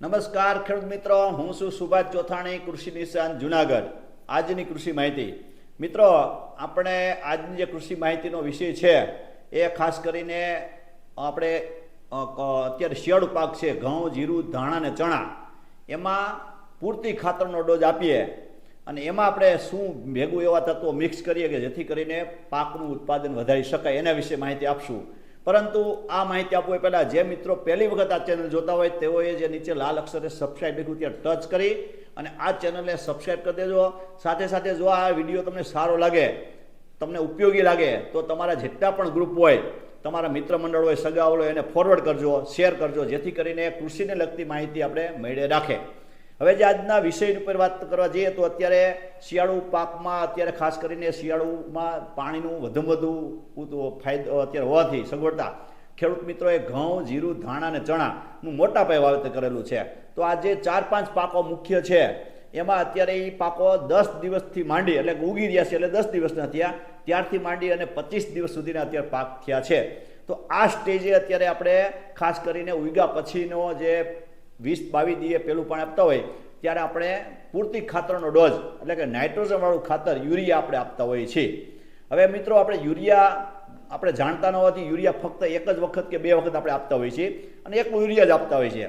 નમસ્કાર ખેડૂત મિત્રો, હું છું સુભાષ ચોથાણી, કૃષિ નિશાન જુનાગઢ. આજની કૃષિ માહિતી. મિત્રો, આપણે આજની જે કૃષિ માહિતીનો વિષય છે, એ ખાસ કરીને આપણે અત્યારે શિયાળુ પાક છે, ઘઉં, જીરું, ધાણા અને ચણા, એમાં પૂરતી ખાતરનો ડોઝ આપીએ અને એમાં આપણે શું ભેગું એવા તત્વો મિક્સ કરીએ કે જેથી કરીને પાકનું ઉત્પાદન વધારી શકાય એના વિશે માહિતી આપશું. પરંતુ આ માહિતી આપવું એ પહેલાં જે મિત્રો પહેલી વખત આ ચેનલ જોતા હોય તેઓએ જે નીચે લાલ અક્ષરે સબસ્ક્રાઈબ લખ્યું ત્યાં ટચ કરી અને આ ચેનલને સબસ્ક્રાઈબ કરી દેજો. સાથે સાથે જો આ વીડિયો તમને સારો લાગે, તમને ઉપયોગી લાગે, તો તમારા જેટલા પણ ગ્રુપ હોય, તમારા મિત્ર મંડળ હોય સગાવડ હોય એને ફોરવર્ડ કરજો શેર કરજો, જેથી કરીને કૃષિને લગતી માહિતી આપણે મેળે રાખે. હવે જે આજના વિષય ઉપર વાત કરવા જઈએ તો અત્યારે શિયાળુ પાકમાં અત્યારે ખાસ કરીને શિયાળુમાં પાણીનું વધુમાં વધુ ફાયદો અત્યારે હોવાથી સગવડતા. ખેડૂત મિત્રોએ ઘઉં, જીરું, ધાણા અને ચણાનું મોટા પાયે વાવેતર કરેલું છે. તો આ જે ચાર પાંચ પાકો મુખ્ય છે. એમાં અત્યારે એ પાકો દસ દિવસથી માંડી એટલે ઉગી રહ્યા છે એટલે દસ દિવસના થયા. ત્યારથી માંડી અને પચીસ દિવસ સુધીના અત્યારે પાક થયા છે. તો આ સ્ટેજે અત્યારે આપણે ખાસ કરીને ઉગ્યા પછીનો જે વીસ બાવીસ દીએ પેલું પાણી આપતા હોય, ત્યારે આપણે પૂરતી ખાતરનો ડોઝ, એટલે કે નાઇટ્રોજનવાળું ખાતર યુરિયા આપણે આપતા હોઈએ છીએ. હવે મિત્રો, આપણે યુરિયા, આપણે જાણતા ન હોવાથી યુરિયા ફક્ત એક જ વખત કે બે વખત આપણે આપતા હોઈએ છીએ અને એકલું યુરિયા જ આપતા હોઈએ છીએ.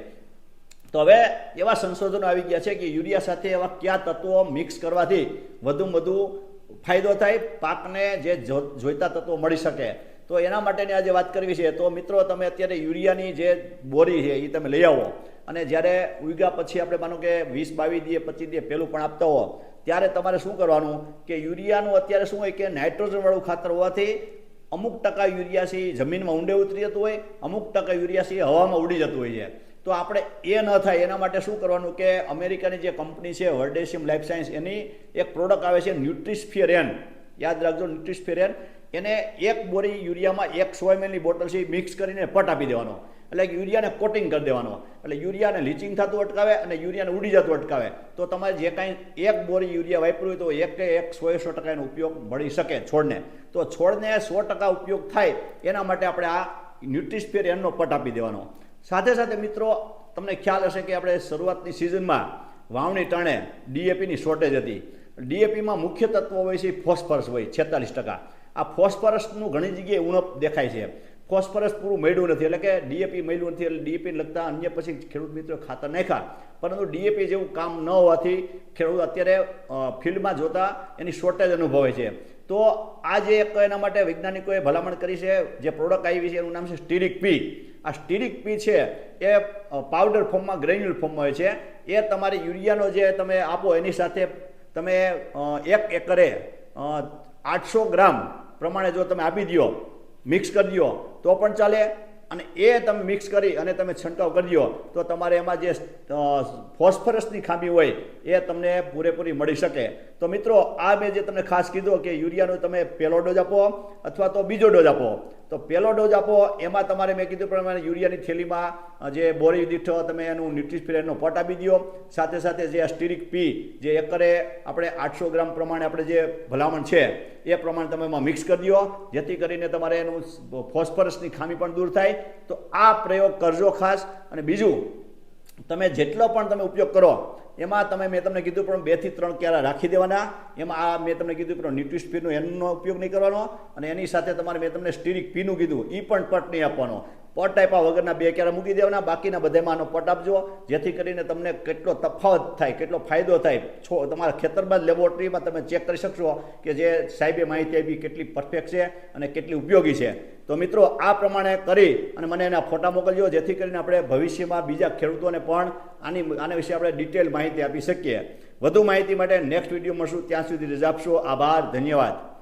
તો હવે એવા સંશોધનો આવી ગયા છે કે યુરિયા સાથે એવા કયા તત્વો મિક્સ કરવાથી વધુમાં વધુ ફાયદો થાય, પાકને જે, જોઈતા તત્વો મળી શકે. તો એના માટેની આજે વાત કરવી છે. તો મિત્રો, તમે અત્યારે યુરિયાની જે બોરી છે એ તમે લઈ આવો. અને જ્યારે ઉગ્યા પછી આપણે માનો કે વીસ બાવીસ દીએ પચીસ દીએ પહેલું પણ આપતા હો, ત્યારે તમારે શું કરવાનું કે યુરિયાનું અત્યારે શું હોય કે નાઇટ્રોજનવાળું ખાતર હોવાથી અમુક ટકા યુરિયા છે જમીનમાં ઊંડે ઉતરી જતું હોય, અમુક ટકા યુરિયા છે હવામાં ઉડી જતું હોય છે. તો આપણે એ ન થાય, એના માટે શું કરવાનું કે અમેરિકાની જે કંપની છે વર્ડેશિયમ લાઈફ સાયન્સ, એની એક પ્રોડક્ટ આવે છે ન્યુટ્રિસ્ફિયરેન યાદ રાખજો ન્યુટ્રિસ્ફિયરેન એને એક બોરી યુરિયામાં એક સો એમએલની બોટલ છે મિક્સ કરીને પટ આપી દેવાનો. એટલે યુરિયાને કોટિંગ કરી દેવાનો. એટલે યુરિયાને લીચિંગ થતું અટકાવે અને યુરિયાને ઉડી જતું અટકાવે. તો તમારે જે કાંઈ એક બોરી યુરિયા વાપર્યું હોય તો એક એક સો સો ટકાનો ઉપયોગ મળી શકે છોડને. તો છોડને સો ટકા ઉપયોગ થાય એના માટે આપણે આ ન્યુટ્રિસ્ફિયર એમનો પટ આપી દેવાનો. સાથે સાથે મિત્રો, તમને ખ્યાલ હશે કે આપણે શરૂઆતની સિઝનમાં વાવણી ટાણે ડીએપીની શોર્ટેજ હતી. ડીએપીમાં મુખ્ય તત્વો હોય છે ફોસ્ફરસ હોય છેતાલીસ ટકા. આ ફોસ્ફરસનું ઘણી જગ્યાએ ઉણપ દેખાય છે. ફોસ્ફરસ પૂરું મળ્યું નથી, એટલે કે ડીએપી મળ્યું નથી, એટલે ડીએપી લગતા અન્ય પછી ખેડૂત મિત્રો ખાતર નાખ્યા. પરંતુ ડીએપી જેવું કામ ન હોવાથી ખેડૂત અત્યારે ફિલ્ડમાં જોતા એની શોર્ટેજ અનુભવે છે. તો આ જે એક એના માટે વૈજ્ઞાનિકોએ ભલામણ કરી છે, જે પ્રોડક્ટ આવી છે એનું નામ છે સ્ટીરિક પી. આ સ્ટીરિક પી છે એ પાવડર ફોર્મમાં ગ્રેન્યુલ ફોર્મમાં હોય છે. એ તમારી યુરિયાનો જે તમે આપો એની સાથે તમે એક એકરે આઠસો ગ્રામ પ્રમાણે જો તમે આપી દો મિક્સ કરી દો તો પણ ચાલે. અને એ તમે મિક્સ કરી અને તમે છંટકાવ કરી દો તો તમારે એમાં જે ફોસ્ફરસની ખામી હોય, એ તમને પૂરેપૂરી મળી શકે. તો મિત્રો, આ મેં જે તમને ખાસ કીધું કે યુરિયાનો તમે પહેલો ડોઝ આપો અથવા તો બીજો ડોઝ આપો. તો પહેલો ડોઝ આપો, એમાં તમારે મેં કીધું પ્રમાણે યુરિયાની થેલીમાં જે બોરી દીઠ તમે એનું ન્યુટ્રીસ્પિરેટનો પટ આપી દો. સાથે સાથે જે અસ્ટિરિક સ્ટીરિક પી, જે એકરે આપણે આઠસો ગ્રામ પ્રમાણે આપણે જે ભલામણ છે, એ પ્રમાણે તમે એમાં મિક્સ કરી દો. જેથી કરીને તમારે એનું ફોસ્ફરસની ખામી પણ દૂર થાય. તો આ પ્રયોગ કરજો ખાસ. અને બીજું, તમે જેટલો પણ તમે ઉપયોગ કરો એમાં તમે, મેં તમને કીધું પણ બેથી ત્રણ ક્યારા રાખી દેવાના. એમાં આ મેં તમને કીધું પણ ન્યુટ્રિસ્પીનું એનો ઉપયોગ નહીં કરવાનો. અને એની સાથે તમારે મેં તમને સ્ટીરિક પીનું કીધું એ પણ પટ નહીં આપવાનો. પટ આપ્યા વગરના બે ક્યારા મૂકી દેવાના. બાકીના બધામાં આનો પટ આપજો, જેથી કરીને તમને કેટલો તફાવત થાય, કેટલો ફાયદો થાય. છો, તમારા ખેતરમાં જ લેબોરેટરીમાં તમે ચેક કરી શકશો કે જે સાહેબે માહિતી આપી કેટલી પરફેક્ટ છે અને કેટલી ઉપયોગી છે. તો મિત્રો, આ પ્રમાણે કરી અને મને એના ફોટા મોકલજો, જેથી કરીને આપણે ભવિષ્યમાં બીજા ખેડૂતોને પણ આની આના વિશે આપણે ડિટેલ માહિતી આપી શકીએ. વધુ માહિતી માટે નેક્સ્ટ વીડિયો મળશું. ત્યાં સુધી રજા આપશો. આભાર. ધન્યવાદ.